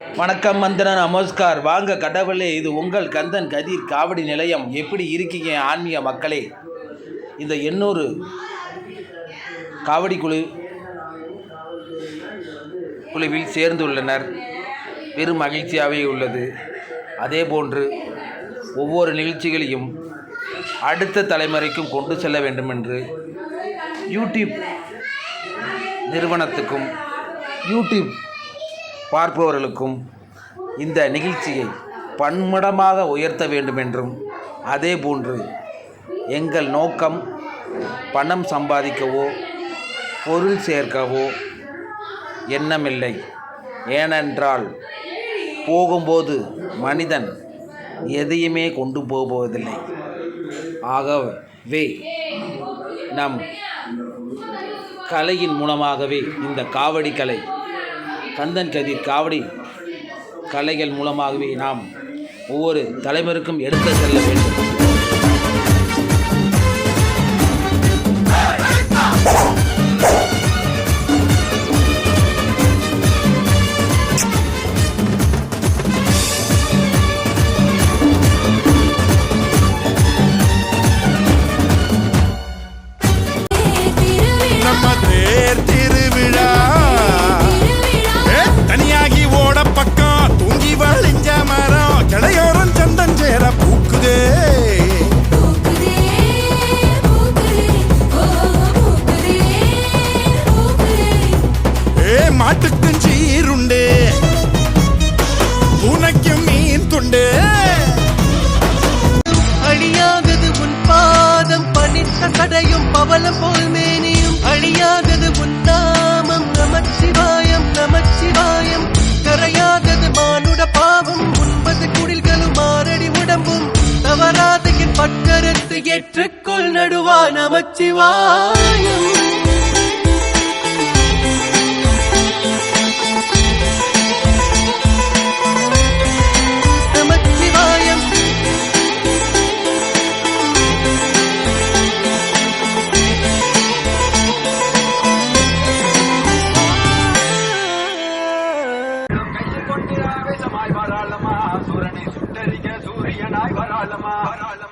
வணக்கம் மந்திரன் நமஸ்கார். வாங்க கடவுளே இது உங்கள் கந்தன் கதிர் காவடி நிலையம். எப்படி இருக்கீங்க ஆன்மீக மக்களே? இந்த எண்ணூறு காவடி குழு குழுவில் சேர்ந்துள்ளனர். பெரும் மகிழ்ச்சியாகவே உள்ளது. அதே போன்று ஒவ்வொரு நிகழ்ச்சிகளையும் அடுத்த தலைமுறைக்கும் கொண்டு செல்ல வேண்டும் என்று யூடியூப் நிறுவனத்துக்கும் யூடியூப் பார்ப்பவர்களுக்கும் இந்த நிகழ்ச்சியை பன்மடமாக உயர்த்த வேண்டும் என்றும் அதே போன்று எங்கள் நோக்கம் பணம் சம்பாதிக்கவோ பொருள் சேர்க்கவோ எண்ணமில்லை. ஏனென்றால் போகும்போது மனிதன் எதையுமே கொண்டு போவதில்லை. ஆகவே நம் கலையின் மூலமாகவே இந்த காவடி கலை கந்தன் கதிர் காவடி கலைகள் மூலமாகவே நாம் ஒவ்வொரு தலைவருக்கும் எடுத்து செல்ல வேண்டும். வழிஞ்ச மரம் கிளையோரம் சந்தன் சேர பூக்குதே. பூக்குதே பூக்குதே ஓ பூக்குதே பூக்குதே. ஏ மாட்டுக்கும் சீருண்டு. பூனைக்கும் மீன் துண்டு. அழியாதது உன் பாதம் பணித்த சடையும் பவளம் போல் மேனியும் நவராதையின் தவறாத என் ஏற்றுக்கொள் நடுவா நமச்சிவாயம். சூரனை. Para la